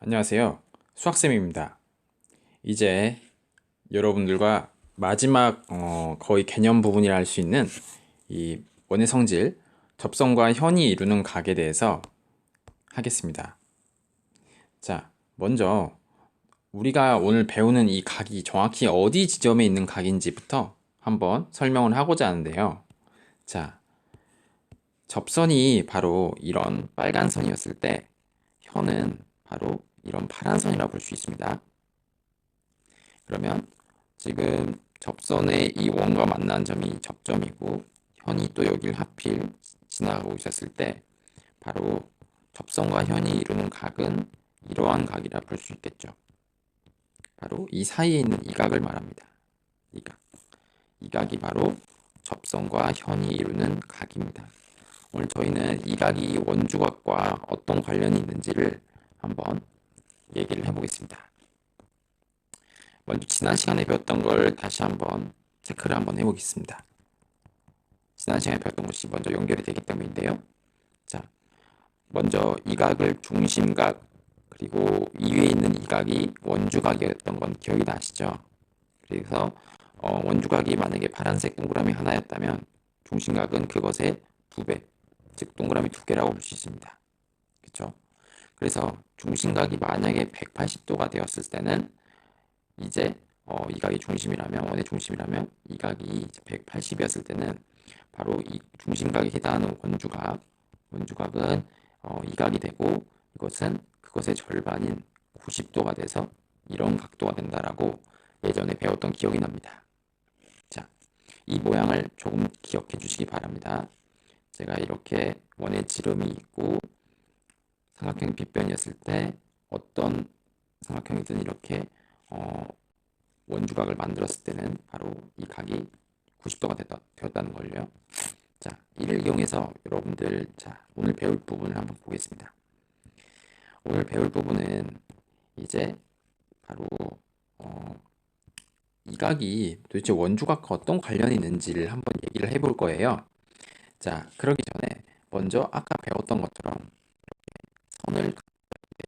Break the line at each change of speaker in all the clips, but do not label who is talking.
안녕하세요. 수학쌤입니다. 이제 여러분들과 마지막 어, 거의 개념 부분이라 할 수 있는 이 원의 성질, 접선과 현이 이루는 각에 대해서 하겠습니다. 자, 먼저 우리가 오늘 배우는 이 각이 정확히 어디 지점에 있는 각인지부터 한번 설명을 하고자 하는데요. 자, 접선이 바로 이런 빨간 선이었을 때 현은 바로 이런 파란 선이라고 볼 수 있습니다. 그러면 지금 접선의 이 원과 만난 점이 접점이고 현이 또 여길 하필 지나가고 있었을 때 바로 접선과 현이 이루는 각은 이러한 각이라 볼 수 있겠죠. 바로 이 사이에 있는 이 각을 말합니다. 이 각. 이 각이 바로 접선과 현이 이루는 각입니다. 오늘 저희는 이 각이 원주각과 어떤 관련이 있는지를 한번 얘기를 해보겠습니다. 먼저 지난 시간에 배웠던 걸 다시 한번 체크를 한번 해보겠습니다. 지난 시간에 배웠던 것이 먼저 연결이 되기 때문인데요. 자, 먼저 이 각을 중심각 그리고 이 위에 있는 이 각이 원주각이었던 건 기억이 나시죠? 그래서 어, 원주각이 만약에 파란색 동그라미 하나였다면 중심각은 그것의 두 배, 즉 동그라미 두 개라고 볼 수 있습니다. 그렇죠? 그래서 중심각이 만약에 180도가 되었을 때는 이제 어, 이 각이 중심이라면 원의 중심이라면 이 각이 180이었을 때는 바로 이 중심각에 해당하는 원주각 원주각은 어, 이 각이 되고 이것은 그것의 절반인 90도가 돼서 이런 각도가 된다라고 예전에 배웠던 기억이 납니다. 자, 이 모양을 조금 기억해 주시기 바랍니다. 제가 이렇게 원의 지름이 있고 삼각형 빗변이었을 때 어떤 삼각형이든 이렇게 어, 원주각을 만들었을 때는 바로 이 각이 90도가 됐다, 되었다는 걸요. 자, 이를 이용해서 여러분들 자 오늘 배울 부분을 한번 보겠습니다. 오늘 배울 부분은 이제 바로 어, 이 각이 도대체 원주각과 어떤 관련이 있는지를 한번 얘기를 해볼 거예요. 자, 그러기 전에 먼저 아까 배웠던 것처럼 선을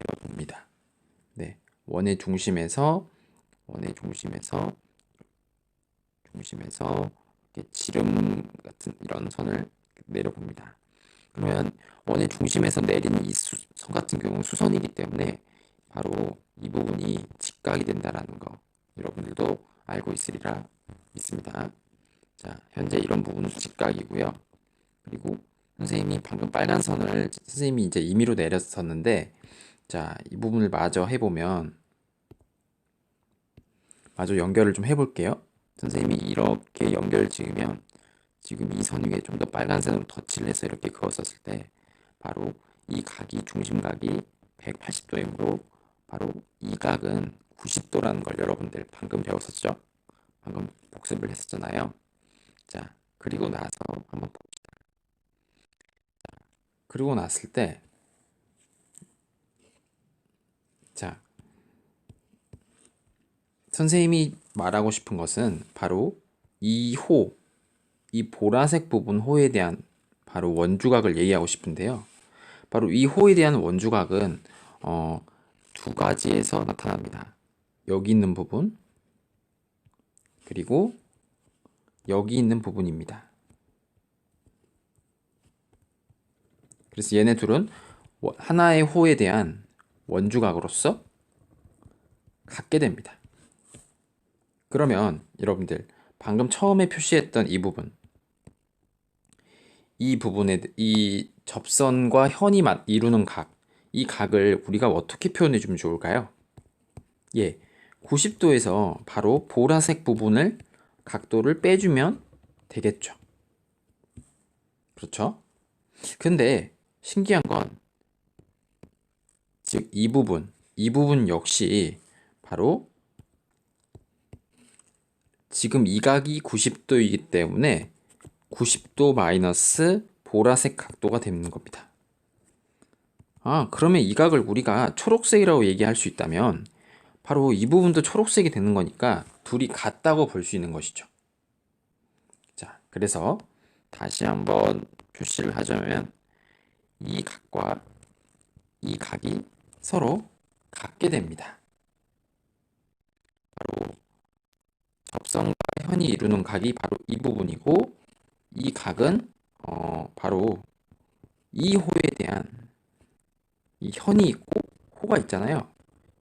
내려봅니다. 네, 원의 중심에서 원의 중심에서 중심에서 이렇게 지름 같은 이런 선을 내려봅니다. 그러면 원의 중심에서 내린 이 선 같은 경우 수선이기 때문에 바로 이 부분이 직각이 된다라는 거 여러분들도 알고 있으리라 믿습니다. 자, 현재 이런 부분은 직각이고요. 그리고 선생님이 방금 빨간 선을 선생님이 이제 임의로 내렸었는데 자, 이 부분을 마저 해보면 마저 연결을 좀 해볼게요. 선생님이 이렇게 연결을 지으면 지금 이 선 위에 좀 더 빨간색으로 덧칠을 해서 이렇게 그었었을 때 바로 이 각이 중심각이 180도이므로 바로 이 각은 90도라는 걸 여러분들 방금 배웠었죠? 방금 복습을 했었잖아요. 자, 그리고 나서 한번 봅시다. 자, 그리고 났을 때 자, 선생님이 말하고 싶은 것은 바로 이 호, 이 보라색 부분 호에 대한 바로 원주각을 얘기하고 싶은데요. 바로 이 호에 대한 원주각은 어, 두 가지에서 나타납니다. 여기 있는 부분 그리고 여기 있는 부분입니다. 그래서 얘네 둘은 하나의 호에 대한 원주각으로서 같게 됩니다. 그러면 여러분들 방금 처음에 표시했던 이 부분 이 부분에 이 접선과 현이 이루는 각, 이 각을 우리가 어떻게 표현해 주면 좋을까요? 예, 90도에서 바로 보라색 부분을 각도를 빼주면 되겠죠. 그렇죠? 근데 신기한 건, 즉, 이 부분, 이 부분 역시 바로 지금 이 각이 90도이기 때문에 90도 마이너스 보라색 각도가 되는 겁니다. 아, 그러면 이 각을 우리가 초록색이라고 얘기할 수 있다면 바로 이 부분도 초록색이 되는 거니까 둘이 같다고 볼 수 있는 것이죠. 자, 그래서 다시 한번 표시를 하자면 이 각과 이 각이 서로 같게 됩니다. 바로 접선과 현이 이루는 각이 바로 이 부분이고 이 각은 어, 바로 이 호에 대한 이 현이 있고 호가 있잖아요.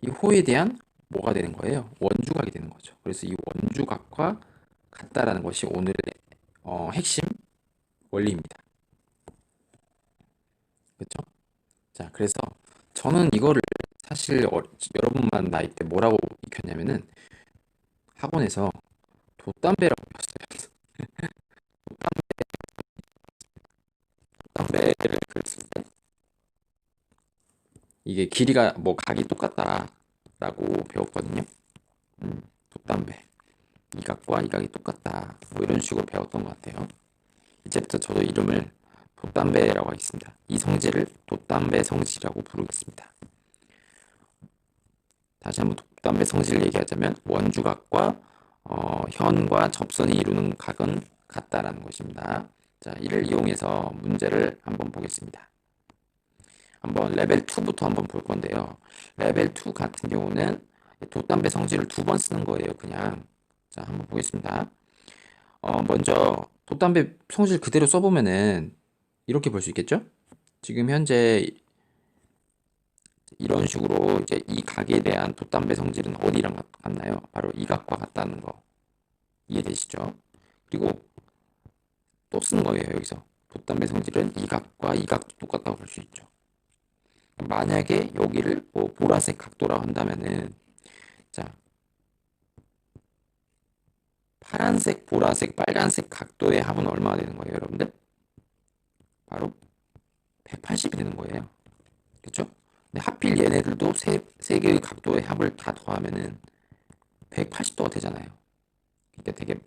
이 호에 대한 뭐가 되는 거예요? 원주각이 되는 거죠. 그래서 이 원주각과 같다라는 것이 오늘의 어, 핵심 원리입니다. 그렇죠? 자, 그래서 저는 이거를 사실 어, 여러분만 나이 때 뭐라고 익혔냐면은 학원에서 돛담배라고 배웠어요. 돛담배, 를 그렸을 때 이게 길이가 뭐 각이 똑같다라고 배웠거든요. 음, 돛담배. 이 각과 이 각이 똑같다. 뭐 이런 식으로 배웠던 것 같아요. 이제부터 저도 이름을 돛담배라고 하겠습니다. 이 성질을 돛담배 성질이라고 부르겠습니다. 다시 한번 돛담배 성질을 얘기하자면 원주각과 어, 현과 접선이 이루는 각은 같다라는 것입니다. 자, 이를 이용해서 문제를 한번 보겠습니다. 한번 레벨 2부터 한번 볼 건데요. 레벨 2 같은 경우는 돛담배 성질을 두 번 쓰는 거예요. 그냥 자, 한번 보겠습니다. 어, 먼저 돛담배 성질 그대로 써보면은 이렇게 볼 수 있겠죠? 지금 현재 이런 식으로 이제 이 각에 대한 돛담배 성질은 어디랑 같- 같나요? 바로 이 각과 같다는 거 이해되시죠? 그리고 또 쓰는 거예요 여기서 돛담배 성질은 이 각과 이 각도 똑같다고 볼 수 있죠. 만약에 여기를 뭐 보라색 각도라고 한다면은 자 파란색, 보라색, 빨간색 각도의 합은 얼마가 되는 거예요, 여러분들? 바로 180이 되는 거예요. 그렇죠? 근데 하필 얘네들도 세, 세 개의 각도의 합을 다 더하면은 180도가 되잖아요. 그러니까 되게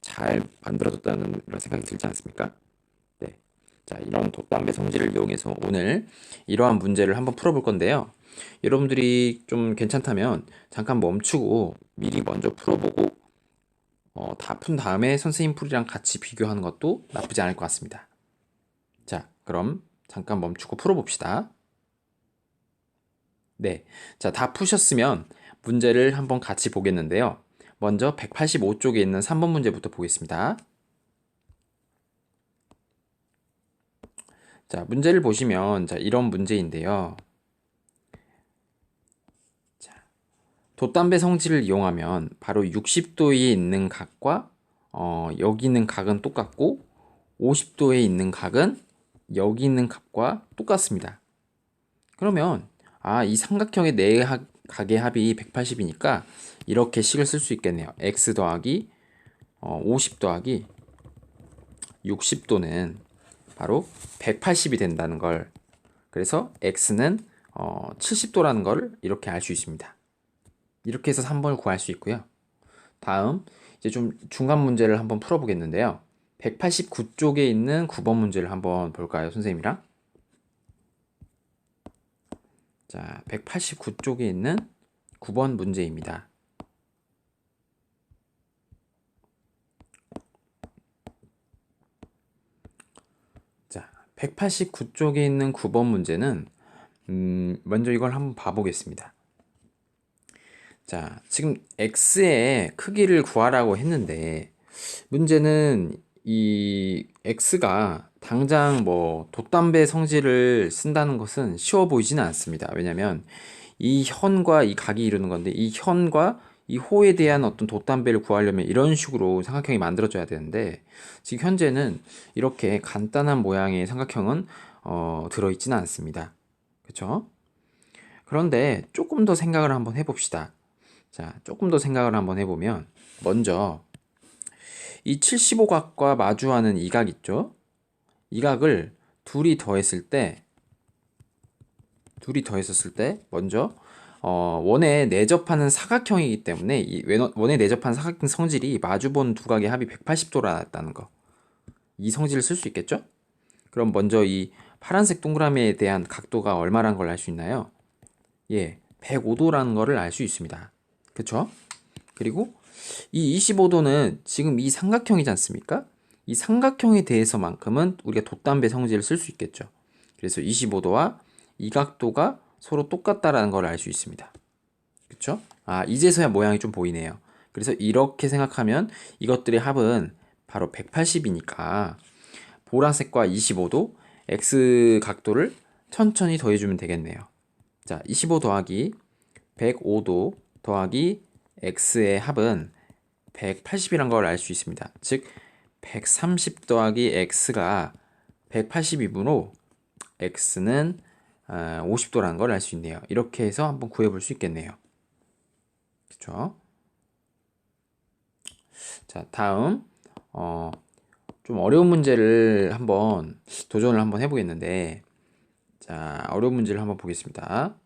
잘 만들어졌다는 이런 생각이 들지 않습니까? 네. 자, 이런 돛담배 성질을 이용해서 오늘 이러한 문제를 한번 풀어볼 건데요. 여러분들이 좀 괜찮다면 잠깐 멈추고 미리 먼저 풀어보고 어, 다 푼 다음에 선생님 풀이랑 같이 비교하는 것도 나쁘지 않을 것 같습니다. 자, 그럼 잠깐 멈추고 풀어봅시다. 네. 자, 다 푸셨으면 문제를 한번 같이 보겠는데요. 먼저 185쪽에 있는 3번 문제부터 보겠습니다. 자, 문제를 보시면 자, 이런 문제인데요. 자, 돛담배 성질을 이용하면 바로 60도에 있는 각과 어, 여기 있는 각은 똑같고 50도에 있는 각은 여기 있는 각과 똑같습니다. 그러면 아, 이 삼각형의 네 하- 각의 합이 180이니까 이렇게 식을 쓸 수 있겠네요. x 더하기 어, 50 더하기 60도는 바로 180이 된다는 걸 그래서 x는 어, 70도라는 걸 이렇게 알 수 있습니다. 이렇게 해서 3번을 구할 수 있고요. 다음 이제 좀 중간 문제를 한번 풀어보겠는데요. 189쪽에 있는 9번 문제를 한번 볼까요, 선생님이랑? 자, 189쪽에 있는 9번 문제입니다. 자, 189쪽에 있는 9번 문제는 음, 먼저 이걸 한번 봐보겠습니다. 자, 지금 x의 크기를 구하라고 했는데 문제는 이 x가 당장 뭐 돛담배 성질을 쓴다는 것은 쉬워 보이지는 않습니다. 왜냐면 이 현과 이 각이 이루는 건데 이 현과 이 호에 대한 어떤 돛담배를 구하려면 이런 식으로 삼각형이 만들어져야 되는데 지금 현재는 이렇게 간단한 모양의 삼각형은 어, 들어있지는 않습니다. 그렇죠? 그런데 조금 더 생각을 한번 해봅시다. 자, 조금 더 생각을 한번 해보면 먼저 이 75각과 마주하는 이 각 있죠? 이 각을 둘이 더했을 때 둘이 더했었을 때 먼저 어, 원에 내접하는 사각형이기 때문에 이 원- 원에 내접하는 사각형 성질이 마주본 두 각의 합이 180도라는 거. 이 성질을 쓸 수 있겠죠? 그럼 먼저 이 파란색 동그라미에 대한 각도가 얼마란 걸 알 수 있나요? 예, 105도라는 거를 알 수 있습니다. 그쵸? 그리고 이 25도는 지금 이 삼각형이지 않습니까? 이 삼각형에 대해서만큼은 우리가 돛담배 성질을 쓸 수 있겠죠. 그래서 25도와 이 각도가 서로 똑같다라는 걸 알 수 있습니다. 그쵸? 아, 이제서야 모양이 좀 보이네요. 그래서 이렇게 생각하면 이것들의 합은 바로 180이니까 보라색과 25도, x 각도를 천천히 더해주면 되겠네요. 자, 25 더하기 105도 더하기 x의 합은 180이란 걸 알 수 있습니다. 즉, 130 더하기 x가 180이므로 x는 50도라는 걸 알 수 있네요. 이렇게 해서 한번 구해볼 수 있겠네요. 그렇죠? 자, 다음 어, 좀 어려운 문제를 한번 도전을 한번 해보겠는데 자, 어려운 문제를 한번 보겠습니다.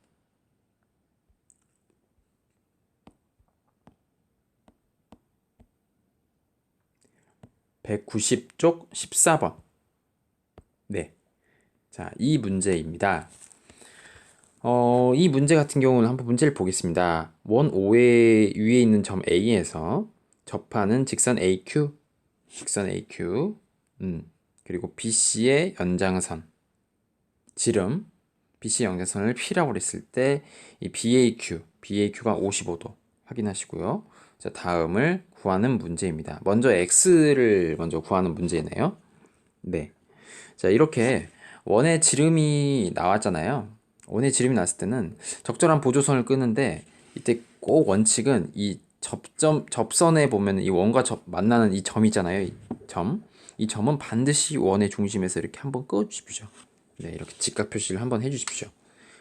(190쪽) (14번) 네. 자, 이 문제입니다. 어, 이 문제 같은 경우는 한번 문제를 보겠습니다. 원 5의 위에 있는 점 A에서 접하는 직선 AQ, 직선 AQ, 음, 그리고 BC의 연장선, 지름, BC 연장선을 P라고 했을 때 이 BAQ, BAQ가 55도 확인하시고요. 자, 다음을 구하는 문제입니다. 먼저 X를 먼저 구하는 문제네요. 네. 자, 이렇게 원의 지름이 나왔잖아요. 원의 지름이 나왔을 때는 적절한 보조선을 끄는데 이때 꼭 원칙은 이 접점 접선에 보면 이 원과 접 만나는 이점 있잖아요. 이 점. 이 점은 반드시 원의 중심에서 이렇게 한번 끄어 주십시오. 네, 이렇게 직각 표시를 한번 해 주십시오.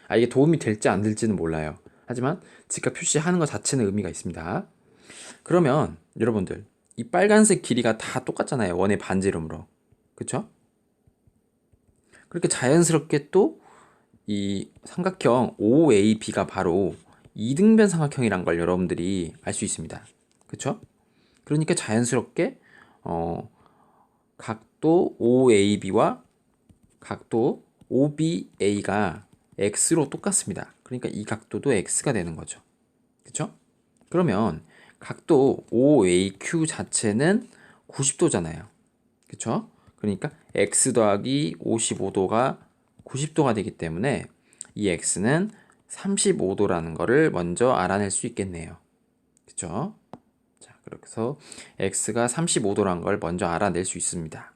아, 이게 도움이 될지 안 될지는 몰라요. 하지만 직각 표시하는 것 자체는 의미가 있습니다. 그러면 여러분들 이 빨간색 길이가 다 똑같잖아요. 원의 반지름으로. 그쵸? 그렇게 자연스럽게 또 이 삼각형 OAB가 바로 이등변 삼각형이란 걸 여러분들이 알 수 있습니다. 그쵸? 그러니까 자연스럽게 어, 각도 OAB와 각도 OBA가 x로 똑같습니다. 그러니까 이 각도도 x가 되는 거죠. 그쵸? 그러면 각도 OAQ 자체는 90도잖아요. 그쵸? 그러니까 x 더하기 55도가 90도가 되기 때문에 이 x는 35도라는 것을 먼저 알아낼 수 있겠네요. 그쵸? 자, 그래서 x가 35도라는 걸 먼저 알아낼 수 있습니다.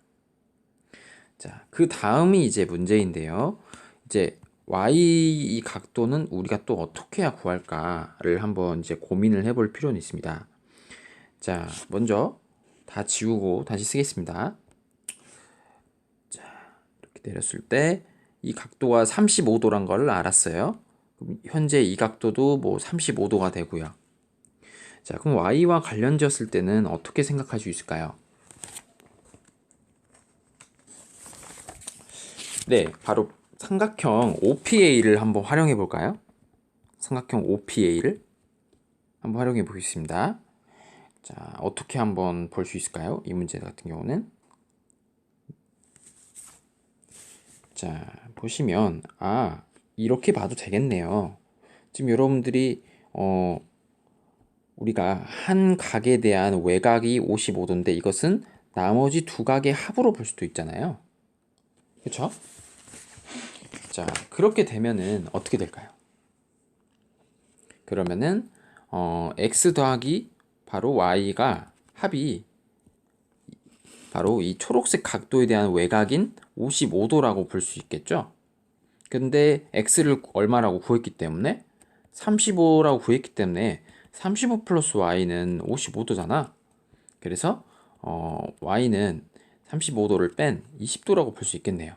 자, 그 다음이 이제 문제인데요. 이제 y 이 각도는 우리가 또 어떻게 구할까를 한번 이제 고민을 해볼 필요는 있습니다. 자, 먼저 다 지우고 다시 쓰겠습니다. 자, 이렇게 내렸을 때 이 각도가 35도란 걸 알았어요. 현재 이 각도도 뭐 35도가 되고요. 자, 그럼 y와 관련지었을 때는 어떻게 생각할 수 있을까요? 네, 바로 삼각형 OPA를 한번 활용해 볼까요? 삼각형 OPA를 한번 활용해 보겠습니다. 자, 어떻게 한번 볼 수 있을까요? 이 문제 같은 경우는 자, 보시면 아, 이렇게 봐도 되겠네요. 지금 여러분들이 어 우리가 한 각에 대한 외곽이 55도인데 이것은 나머지 두 각의 합으로 볼 수도 있잖아요. 그렇죠? 자, 그렇게 되면은 어떻게 될까요? 그러면은 어 x 더하기 바로 y가 합이 바로 이 초록색 각도에 대한 외곽인 55도라고 볼 수 있겠죠? 근데 x를 얼마라고 구했기 때문에 35라고 구했기 때문에 35 플러스 y는 55도잖아. 그래서 어, y는 35도를 뺀 20도라고 볼 수 있겠네요.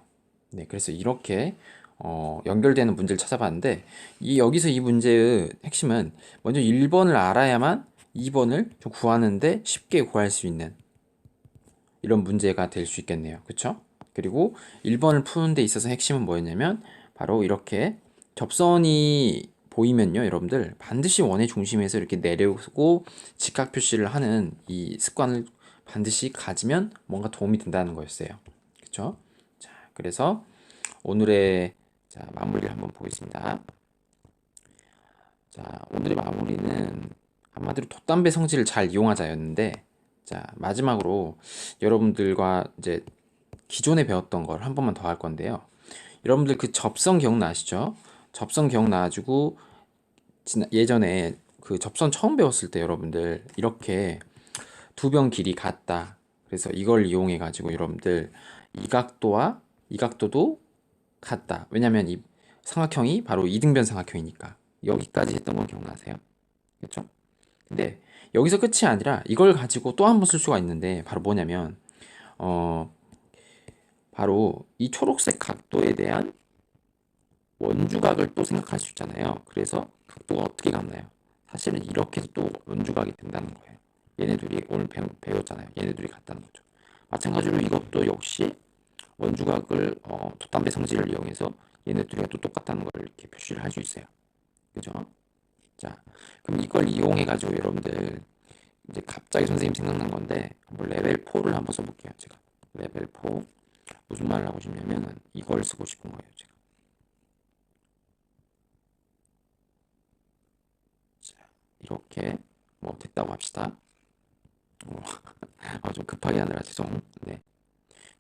네, 그래서 이렇게 어, 연결되는 문제를 찾아봤는데 이 여기서 이 문제의 핵심은 먼저 1번을 알아야만 2번을 좀 구하는데 쉽게 구할 수 있는 이런 문제가 될 수 있겠네요. 그렇죠? 그리고 1번을 푸는 데 있어서 핵심은 뭐였냐면 바로 이렇게 접선이 보이면요, 여러분들 반드시 원의 중심에서 이렇게 내려오고 직각 표시를 하는 이 습관을 반드시 가지면 뭔가 도움이 된다는 거였어요. 그렇죠? 자, 그래서 오늘의 자, 마무리를 한번 보겠습니다. 자, 오늘의 마무리는 한마디로 돛담배 성질을 잘 이용하자였는데 자, 마지막으로 여러분들과 이제 기존에 배웠던 걸 한 번만 더 할 건데요. 여러분들 그 접선 기억나시죠? 접선 기억나가지고 예전에 그 접선 처음 배웠을 때 여러분들 이렇게 두 변 길이 같다. 그래서 이걸 이용해 가지고 여러분들 이 각도와 이 각도도 같다. 왜냐면 이 삼각형이 바로 이등변 삼각형이니까 여기까지 했던 건 기억나세요? 그렇죠? 근데 여기서 끝이 아니라 이걸 가지고 또 한 번 쓸 수가 있는데 바로 뭐냐면 어 바로 이 초록색 각도에 대한 원주각을 또 생각할 수 있잖아요. 그래서 각도가 어떻게 같나요? 사실은 이렇게 해서 또 원주각이 된다는 거예요. 얘네 둘이 오늘 배우, 배웠잖아요. 얘네 둘이 같다는 거죠. 마찬가지로 이것도 역시 원주각을 어, 돛담배 성질을 이용해서 얘네 둘이가 또 똑같다는 걸 이렇게 표시를 할 수 있어요. 그죠? 자, 그럼 이걸 이용해 가지고 여러분들 이제 갑자기 선생님 생각난 건데 한번 레벨 4를 한번 써볼게요. 제가 레벨 4 무슨 말을 하고 싶냐면은 이걸 쓰고 싶은 거예요. 제가. 자, 이렇게 뭐 됐다고 합시다. 어, 아, 좀 급하게 하느라 죄송. 네.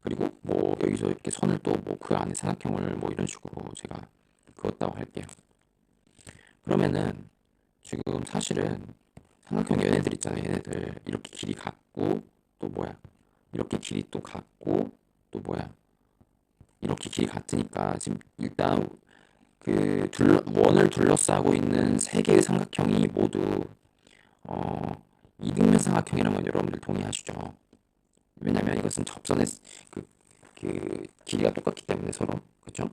그리고 뭐 여기서 이렇게 선을 또 뭐 그 안에 삼각형을 뭐 이런 식으로 제가 그었다고 할게요. 그러면은 지금 사실은 삼각형 얘네들 있잖아요. 얘네들 이렇게 길이 같고 또 뭐야? 이렇게 길이 또 같고 또 뭐야? 이렇게 길이 같으니까 지금 일단 그 둘러, 원을 둘러싸고 있는 세 개의 삼각형이 모두 어, 이등변 삼각형이라는 건 여러분들 동의하시죠? 왜냐면 이것은 접선의 그, 그 길이가 똑같기 때문에 서로 그렇죠?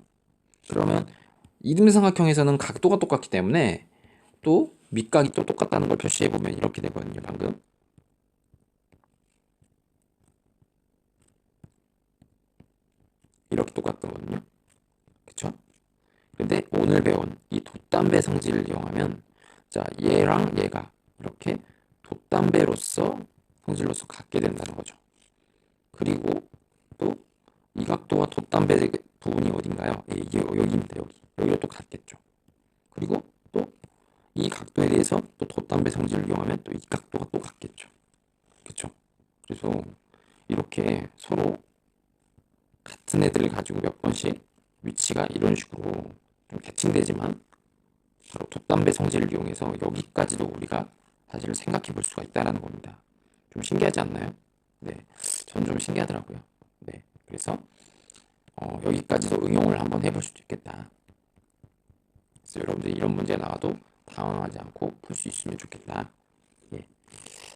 그러면 이등변 삼각형에서는 각도가 똑같기 때문에 또 밑각이 또 똑같다는 걸 표시해 보면 이렇게 되거든요. 방금 이렇게 똑같거든요. 그쵸? 근데 오늘 배운 이 돛담배 성질을 이용하면 자 얘랑 얘가 이렇게 돛담배로서 성질로서 같게 된다는 거죠. 그리고 또 이 각도와 돛담배 부분이 어딘가요? 예, 이게 여기입니다. 여기 여기가 또 같겠죠. 그리고 또 이 각도에 대해서 또 돛담배 성질을 이용하면 또 이 각도가 또 같겠죠. 그쵸? 그래서 이렇게 서로 같은 애들을 가지고 몇 번씩 위치가 이런 식으로 좀 대칭되지만 바로 돛담배 성질을 이용해서 여기까지도 우리가 사실 생각해 볼 수가 있다라는 겁니다. 좀 신기하지 않나요? 네, 전 좀 신기하더라고요. 네, 그래서 어, 여기까지도 응용을 한번 해볼 수도 있겠다. 그래서 여러분들 이런 문제 나와도 당황하지 않고 풀 수 있으면 좋겠다. 예.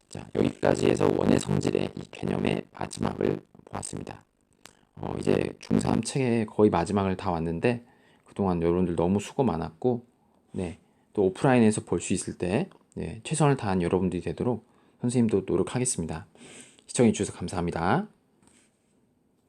자, 여기까지 해서 원의 성질의 이 개념의 마지막을 보았습니다. 어, 이제 중3 책의 거의 마지막을 다 왔는데 그동안 여러분들 너무 수고 많았고 네, 또 오프라인에서 볼 수 있을 때 네, 최선을 다한 여러분들이 되도록 선생님도 노력하겠습니다. 시청해 주셔서 감사합니다.